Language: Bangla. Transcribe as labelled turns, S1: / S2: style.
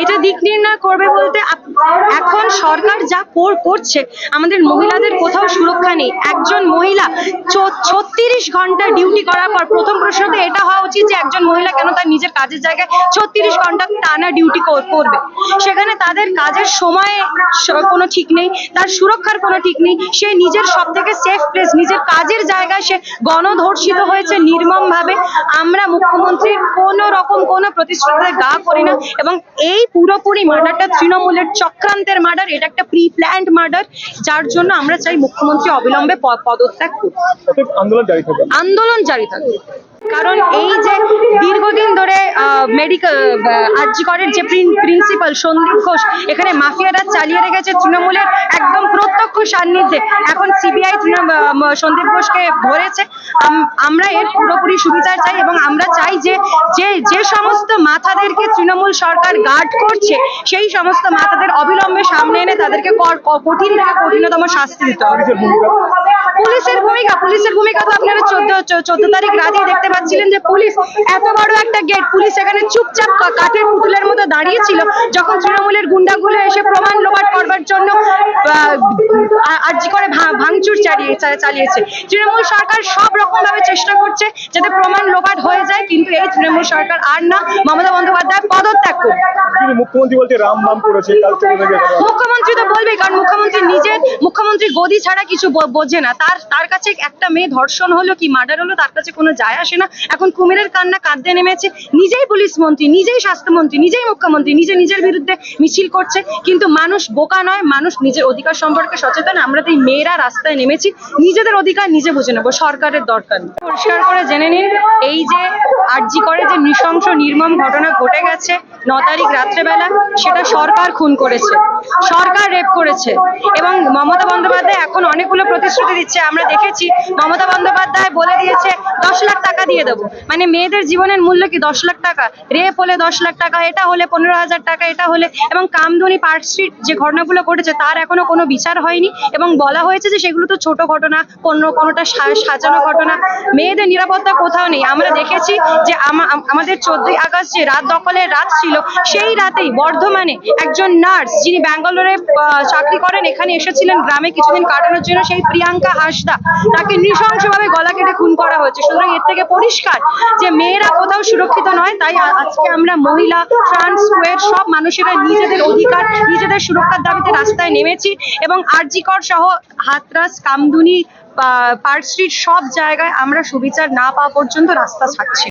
S1: এটা দিক নির্ণয় করবে বলতে এখন সরকার যা কর- করছে, আমাদের মহিলাদের কোথাও সুরক্ষা নেই। একজন মহিলা ছত্রিশ ঘণ্টা ডিউটি করার পর প্রথম প্রশ্ন তো এটা হওয়া উচিত যে একজন মহিলা কেন তার নিজের কাজের জায়গায় ছত্রিশ ঘণ্টা টানা ডিউটি করবে? সেখানে তাদের কাজের সময়ে কোনো ঠিক নেই তার সুরক্ষার কোনো ঠিক নেই। সে নিজের সব থেকে সেফ প্লেস নিজের কাজের জায়গায় সে গণধর্ষিত হয়েছে নির্মম ভাবে আমরা মুখ্যমন্ত্রীর কোনো রকম কোনো প্রতিশ্রুতিতে গা করি না এবং এই পুরোপুরি মার্ডারটা তৃণমূলের চক্রান্তের মার্ডার এটা একটা প্রি প্ল্যান্ড মার্ডার যার জন্য আমরা চাই মুখ্যমন্ত্রী অবিলম্বে পদত্যাগ করুন
S2: আন্দোলন জারি থাকবে
S1: আন্দোলন জারি থাকবে কারণ এই যে দীর্ঘদিন ধরে মেডিকেল আরজিকরের যে প্রিন্সিপাল সন্দীপ ঘোষ, এখানে মাফিয়ারা চালিয়ে রেখেছে তৃণমূলের একদম প্রত্যক্ষ সান্নিধ্যে। এখন সিবিআই সন্দীপ ঘোষকে ধরেছে। আমরা এর পুরোপুরি সুবিচার চাই এবং আমরা চাই যে যে যে সমস্ত মাথাদেরকে তৃণমূল সরকার গার্ড করছে, সেই সমস্ত মাথাদের অবিলম্বে সামনে এনে তাদেরকে কঠিন থেকে কঠিনতম শাস্তি দিতে হবে।
S2: পুলিশের ভূমিকা
S1: পুলিশের ভূমিকা তো আপনারা চোদ্দ চোদ্দ তারিখ রাতেই দেখতে পাচ্ছিলেন যে পুলিশ এত বড় একটা গেট পুলিশ এখানে চুপচাপ কাঠের পুতুলের মতো দাঁড়িয়েছিল যখন তৃণমূলের গুন্ডাগুলো এসে প্রমাণ লোপাট করবার জন্য আর্জি করে ভাঙচুর চালিয়ে চালিয়েছে। তৃণমূল সরকার সব রকম ভাবে চেষ্টা করছে যাতে প্রমাণ লোপাট হয়ে যায় কিন্তু এই তৃণমূল সরকার আর না। মমতা বন্দ্যোপাধ্যায় পদত্যাগ করুন
S2: মুখ্যমন্ত্রী বলতে রাম বাম করেছে
S1: মুখ্যমন্ত্রী তো বলবেই কারণ মুখ্যমন্ত্রী নিজের মুখ্যমন্ত্রী গদি ছাড়া কিছু বোঝে না। তার তার কাছে একটা মেয়ে ধর্ষণ হলো কি মার্ডার হলো তার কাছে কোনো যায় আসে না। এখন কুমিরের কান্না কাঁদতে নেমেছে। নিজেই পুলিশ মন্ত্রী নিজেই স্বাস্থ্যমন্ত্রী নিজেই মুখ্যমন্ত্রী নিজে নিজের বিরুদ্ধে মিছিল করছে। কিন্তু মানুষ বোকা নয় মানুষ নিজের অধিকার সম্পর্কে সচেতন। আমরা তো এই মেয়েরা রাস্তায় নেমেছি। নিজেদের অধিকার নিজে বুঝে নেব সরকারের দরকার পরিষ্কার করে জেনে নিন এই যে আরজি করে যে নৃশংস নির্মম ঘটনা ঘটে গেছে ন তারিখ রাত্রেবেলা, সেটা সরকার খুন করেছে। সরকার রেপ করেছে। এবং মমতা বন্দ্যোপাধ্যায় এখন অনেকগুলো প্রতিশ্রুতি দিচ্ছে। আমরা দেখেছি মমতা বন্দ্যোপাধ্যায় বলে দিয়েছে, দশ লাখ টাকা দিয়ে দেবো। মানে মেয়েদের জীবনের মূল্য কি দশ লাখ টাকা? রেপ হলে দশ লাখ টাকা, এটা হলে পনেরো হাজার টাকা, এটা হলে। এবং কামদুনি পার্ক স্ট্রিট যে ঘটনাগুলো ঘটেছে, তার এখনও কোনো বিচার হয়নি। এবং বলা হয়েছে যে সেগুলো তো ছোট ঘটনা কোনো কোনোটা সাজানো ঘটনা। মেয়েদের নিরাপত্তা কোথাও নেই। আমরা দেখেছি যে আমাদের চোদ্দই আগস্ট যে রাত দখলের রাত ছিল, সেই রাতেই বর্ধমানে একজন নার্স যিনি ব্যাঙ্গালোরে চাকরি করেন, এখানে এসেছিলেন গ্রামে কিছুদিন কাটানোর জন্য সেই প্রিয়াঙ্কা হাসদা। তাকে নৃশংসভাবে গলা কেটে খুন করা হয়েছে। সুতরাং এর থেকে পরিষ্কার যে মেয়েরা কোথাও সুরক্ষিত নয়, তাই আজকে আমরা মহিলা, ট্রান্স কোয়ের সব মানুষেরা নিজেদের অধিকার, নিজেদের সুরক্ষার দাবিতে রাস্তায় নেমেছি এবং আরজিকর সহ হাতরাস, কামদুনি পার্ক স্ট্রিট সব জায়গায় আমরা সুবিচার না পাওয়া পর্যন্ত রাস্তা ছাড়ছি।